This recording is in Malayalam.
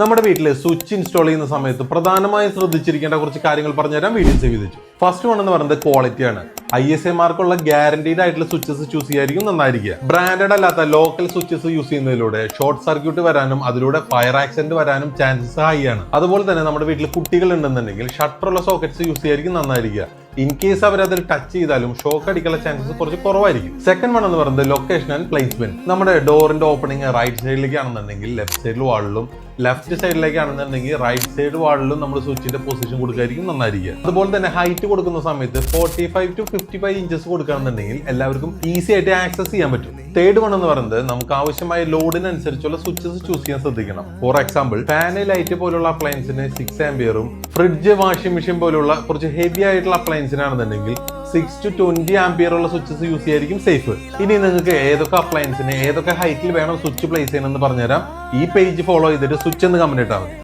നമ്മുടെ വീട്ടിൽ സ്വിച്ച് ഇൻസ്റ്റാൾ ചെയ്യുന്ന സമയത്ത് പ്രധാനമായും ശ്രദ്ധിച്ചിരിക്കേണ്ട കുറച്ച് കാര്യങ്ങൾ പറഞ്ഞുതരാൻ വീഡിയോ സേവ് ചെയ്തു ഫസ്റ്റ് വൺ എന്ന് പറയുന്നത് ക്വാളിറ്റിയാണ് ഐ എസ് എ മാർക്കുള്ള ഗ്യാരണ്ടീഡ് ആയിട്ടുള്ള സ്വിച്ചസ് ചൂസ് ചെയ്യായിരിക്കും നന്നായിരിക്കുക. ബ്രാൻഡഡ് അല്ലാത്ത ലോക്കൽ സ്വിച്ചസ് യൂസ് ചെയ്യുന്നതിലൂടെ ഷോർട്ട് സർക്യൂട്ട് വരാനും അതിലൂടെ ഫയർ ആക്സിഡന്റ് വരാനും ചാൻസസ് ഹൈ ആണ്. അതുപോലെ തന്നെ നമ്മുടെ വീട്ടിൽ കുട്ടികൾ ഉണ്ടെന്നുണ്ടെങ്കിൽ ഷട്ടറുള്ള സോക്കറ്റ്സ് യൂസ് ചെയ്യായിരിക്കും നന്നായിരിക്കുക. ഇൻ കേസ് അവർ അതിൽ ടച്ച് ചെയ്താലും ഷോക്ക് അടിക്കാനുള്ള ചാൻസസ് കുറച്ച് കുറവായിരിക്കും. സെക്കൻഡ് വൺ എന്ന് പറയുന്നത് ലൊക്കേഷൻ ആൻഡ് പ്ലേസ്മെന്റ് നമ്മുടെ ഡോറിന്റെ ഓപ്പണിംഗ് റൈറ്റ് സൈഡിലേക്ക് ആണെന്നുണ്ടെങ്കിൽ ലെഫ്റ്റ് സൈഡിൽ വാളിലും ലെഫ്റ്റ് സൈഡിലേക്കാണെന്നുണ്ടെങ്കിൽ റൈറ്റ് സൈഡ് വാളിലും നമ്മൾ സ്വിച്ചിന്റെ പൊസിഷൻ കൊടുക്കായിരിക്കും നന്നായിരിക്കുക. അതുപോലെ തന്നെ ഹൈറ്റ് കൊടുക്കുന്ന സമയത്ത് forty five to fifty five inches കൊടുക്കുകയാണെന്നുണ്ടെങ്കിൽ എല്ലാവർക്കും ഈസി ആയിട്ട് ആക്സസ് ചെയ്യാൻ പറ്റും. തേർഡ് വൺ എന്ന് പറയുന്നത് നമുക്ക് ആവശ്യമായ ലോഡിനനുസരിച്ചുള്ള സ്വിച്ചസ് ചൂസ് ചെയ്യാൻ ശ്രദ്ധിക്കണം. ഫോർ എക്സാമ്പിൾ ഫാന് ലൈറ്റ് പോലുള്ള അപ്ലയൻസിന് സിക്സ് ആംബിയറും ഫ്രിഡ്ജ് വാഷിംഗ് മെഷീൻ പോലുള്ള കുറച്ച് ഹെവി ആയിട്ടുള്ള അപ്ലയൻസിനാണെന്നുണ്ടെങ്കിൽ സിക്സ് ടു ട്വന്റി ആംപിയർ ഉള്ള സ്വിച്ചസ് യൂസ് ചെയ്യായിരിക്കും സേഫ് ഇനി നിങ്ങൾക്ക് ഏതൊക്കെ അപ്ലയൻസിന് ഏതൊക്കെ ഹൈറ്റിൽ വേണം സ്വിച്ച് പ്ലേസ് ചെയ്യണമെന്ന് പറഞ്ഞുതരാം. ഈ പേജ് ഫോളോ ചെയ്തിട്ട് സ്വിച്ച് എന്ന് കമന്റ് ഇട്ടാൽ മതി.